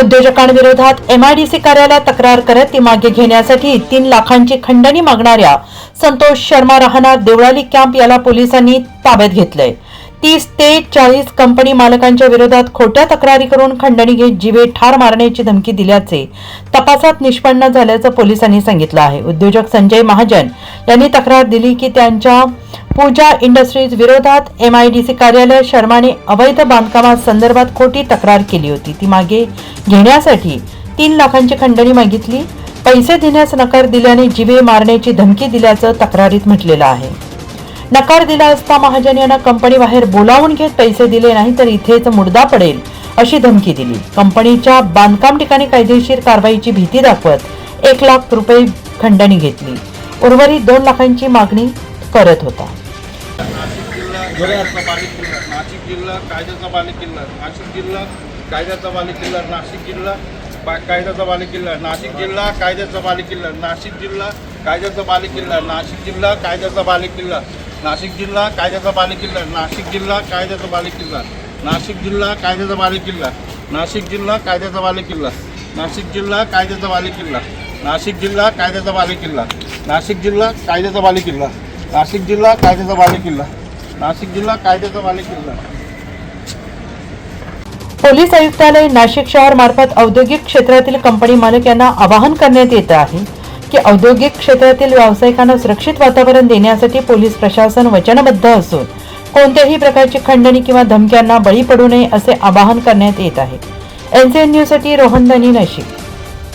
उद्योजकांविरोधात MIDC कार्यालयात तक्रार करत ती मागे घेण्यासाठी तीन लाखांची खंडणी मागणाऱ्या संतोष शर्मा राहणार देवळाली कॅम्प याला पोलिसांनी ताब्यात घेतलंय. तीस ते चाळीस कंपनी मालकांच्या विरोधात खोट्या तक्रारी करून खंडणी घेत जीवे ठार मारण्याची धमकी दिल्याचे तपासात निष्पन्न झाल्याचं पोलिसांनी सांगितलं आहे. उद्योजक संजय महाजन यांनी तक्रार दिली की त्यांच्या पूजा इंडस्ट्रीज विरोधात एमआयडीसी कार्यालय शर्माने अवैध बांधकामासंदर्भात खोटी तक्रार केली होती. ती मागे घेण्यासाठी तीन लाखांची खंडणी मागितली. पैसे देण्यास नकार दिल्याने जीवे मारण्याची धमकी दिल्याचं तक्रारीत म्हटलेलं आहे. नकार दिला असता महाजन यांना कंपनीबाहेर बोलावून घेत पैसे दिले नाही तर इथेच मुर्दा पडेल अशी धमकी दिली. कंपनीच्या बांधकाम ठिकाणी कायदेशीर कारवाईची भीती दाखवत एक लाख रुपये खंडणी घेतली. उर्वरित दोन लाखांची मागणी करत होता. नाशिक बालिक किल्ला नाशिक जिल्हा कायद्याचा बालिक किल्ला नाशिक जिल्हा कायद्याचा बालेक किल्ला नाशिक जिल्हा बा- कायद्याचा बालेक किल्ला नाशिक जिल्हा कायद्याचा बालिक किल्ला नाशिक जिल्हा कायद्याचा बालिक किल्ला नाशिक जिल्हा कायद्याचा बालिक किल्ला नाशिक जिल्हा कायद्याचा बालेक किल्ला नाशिक जिल्हा कायद्याचा बालिक किल्ला नाशिक जिल्हा कायद्याचा बालेक किल्ला नाशिक जिल्हा कायद्याचा बालेक किल्ला नाशिक जिल्हा कायद्याचा बालेक किल्ला नाशिक जिल्हा कायद्याचा बालेक किल्ला नाशिक जिल्हा कायद्याचा बालेक किल्ला नाशिक जिल्हा कायद्याचा बालेक किल्ला नाशिक जिल्हा कायद्याचा मालिक किल्ला पोलीस आयुक्तालय नाशिक शहर मार्फत औद्योगिक क्षेत्रातील कंपनी मालक यांना आवाहन करण्यात येत आहे की औद्योगिक क्षेत्रातील व्यावसायिकांना सुरक्षित वातावरण देण्यासाठी पोलीस प्रशासन वचनबद्ध असून कोणत्याही प्रकारची खंडणी किंवा धमक्यांना बळी पडू नये असे आवाहन करण्यात येत आहे. एनसीएन न्यूजसाठी रोहन दनी नाशिक.